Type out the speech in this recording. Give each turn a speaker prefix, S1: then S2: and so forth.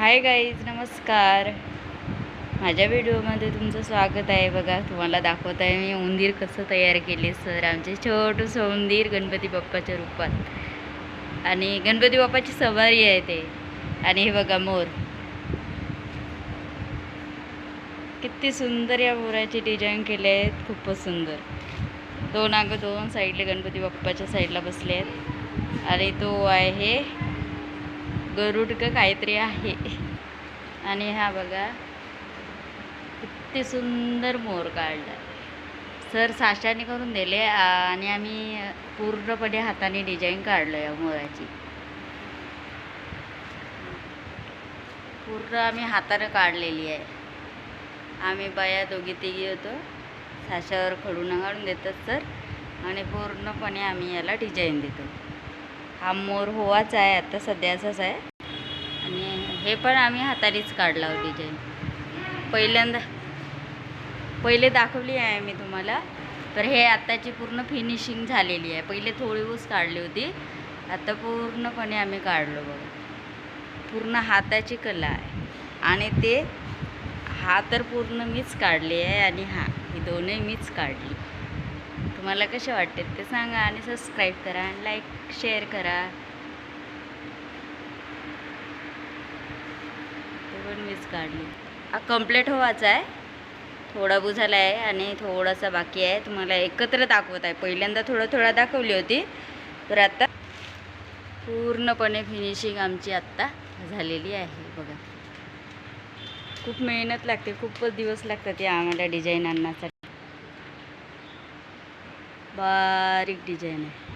S1: Hi guys नमस्कार. माझ्या व्हिडिओमध्ये तुमचं स्वागत आहे बघा. तुम्हाला दाखवत आहे मी उंदीर कसं तयार केले सर. आमचे छोटंसं उंदीर गणपती बाप्पाच्या रूपात. आणि गणपती बाप्पाची सवारी आहे ते. आणि हे बघा मोर. किती सुंदर या मोराची डिझाईन केले आहेत. खूपच सुंदर. दोन अगं दोन साईडले गणपती बाप्पाच्या साईडला बसले आहेत आणि तो आहे गरुड का काहीतरी आहे. आणि हा बघा किती सुंदर मोर काढला सर साशाने करून दिले आणि आम्ही पूर्णपणे हाताने डिझाईन काढलं या मोराची. पूर्ण आम्ही हातानं काढलेली आहे. आम्ही बाया दोघी तिघी होतो. साशावर खडून काढून देतात सर. आणि पूर्णपणे आम्ही याला डिझाईन देतो. हा मोर होवाच आहे आता सध्याचाच आहे. आणि हे पण आम्ही हातानेच काढला होती डिझाईन पहिल्यांदा पहिले दाखवली आहे मी तुम्हाला. तर हे आत्ताची पूर्ण फिनिशिंग झालेली आहे. पहिले थोडी ऊस काढली होती. आता पूर्णपणे आम्ही काढलो बघा. पूर्ण हाताची कला आहे. आणि ते हा तर पूर्ण मीच काढली आहे आणि हा ही दोन्ही मीच काढली. तुम्हाला कसे वाटते ते सांगा आणि सबस्क्राईब करा आणि लाईक शेअर करा. ते पण मीच काढली. हा कंप्लीट व्हायचा आहे. थोडा बुझाला आहे आणि थोडासा बाकी आहे. तुम्हाला एकत्र दाखवत आहे. पहिल्यांदा थोडं थोडं दाखवली होती तर आता पूर्णपणे फिनिशिंग आमची आत्ता झालेली आहे. बघा. खूप मेहनत लागते. खूपच दिवस लागतात या आम्हाला डिझाईन आणण्यासाठी. बारीक डिझाईन आहे.